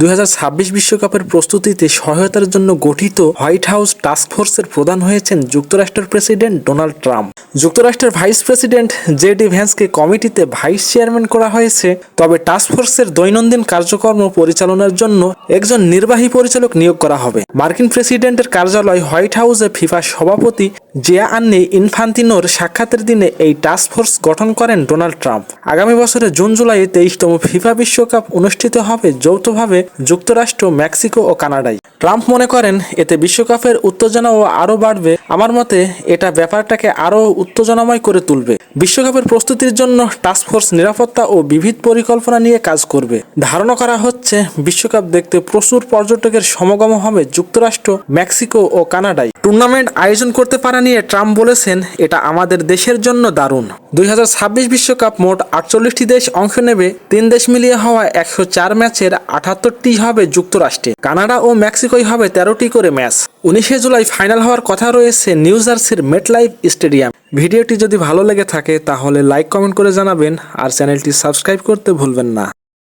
দুই বিশ্বকাপের প্রস্তুতিতে সহায়তার জন্য গঠিত হোয়াইট হাউস টাস্ক ফোর্সের প্রধান হয়েছেন যুক্তরাষ্ট্রের প্রেসিডেন্ট ডোনাল্ড ট্রাম্প। যুক্তরাষ্ট্রের ভাইস প্রেসিডেন্ট জে ডি ভ্যান্সকে কমিটিতে ভাইস চেয়ারম্যান করা হয়েছে। তবে টাস্ক ফোর্সের দৈনন্দিন কার্যক্রম পরিচালনার জন্য একজন নির্বাহী পরিচালক নিয়োগ করা হবে। মার্কিন প্রেসিডেন্টের কার্যালয় হোয়াইট হাউসে ফিফা সভাপতি জিয়া আন্নি ইনফান্তিনোর সাক্ষাতের দিনে এই টাস্ক ফোর্স গঠন করেন ডোনাল্ড ট্রাম্প। আগামী বছরের জুন জুলাই তেইশতম ফিফা বিশ্বকাপ অনুষ্ঠিত হবে যৌথভাবে যুক্তরাষ্ট্র, মেক্সিকো ও কানাডায়। ট্রাম্প মনে করেন, এতে বিশ্বকাপের উত্তেজনাও আরও বাড়বে। আমার মতে, এটা ব্যাপারটাকে আরও উত্তেজনাময় করে তুলবে। বিশ্বকাপের প্রস্তুতির জন্য টাস্ক ফোর্স নিরাপত্তা ও বিবিধ পরিকল্পনা নিয়ে কাজ করবে। ধারণা করা হচ্ছে, বিশ্বকাপ দেখতে প্রচুর পর্যটকের সমাগম হবে যুক্তরাষ্ট্র, মেক্সিকো ও কানাডায়। টুর্নামেন্ট আয়োজন করতে পারা নিয়ে ট্রাম্প বলেছেন, এটা আমাদের দেশের জন্য দারুণ। দুই বিশ্বকাপ মোট আটচল্লিশটি দেশ অংশ নেবে, তিন দেশ মিলিয়ে হওয়া একশো চার ম্যাচের আটাত্তরটি হবে যুক্তরাষ্ট্রে। কানাডা ও মেক্সিকোয় হবে তেরোটি করে ম্যাচ। উনিশে জুলাই ফাইনাল হওয়ার কথা রয়েছে নিউ জার্সির মেটলাইফ স্টেডিয়াম। ভিডিওটি যদি ভালো লেগে থাকে, তাহলে লাইক, কমেন্ট করে জানাবেন আর চ্যানেলটি সাবস্ক্রাইব করতে ভুলবেন না।